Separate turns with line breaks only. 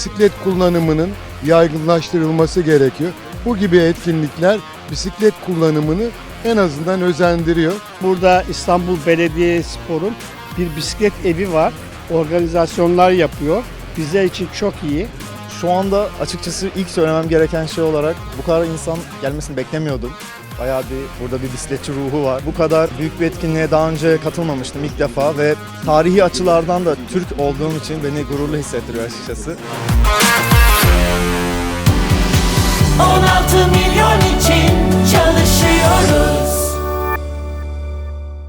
bisiklet kullanımının yaygınlaştırılması gerekiyor. Bu gibi etkinlikler bisiklet kullanımını en azından özendiriyor.
Burada İstanbul Belediyespor'un bir bisiklet evi var. Organizasyonlar yapıyor. Bizler için çok iyi.
Şu anda açıkçası ilk söylemem gereken şey olarak bu kadar insan gelmesini beklemiyordum. Bayağı bir burada bir bisikletçi ruhu var. Bu kadar büyük bir etkinliğe daha önce katılmamıştım ilk defa ve tarihi açılardan da Türk olduğum için beni gururlu hissettiriyor açıkçası.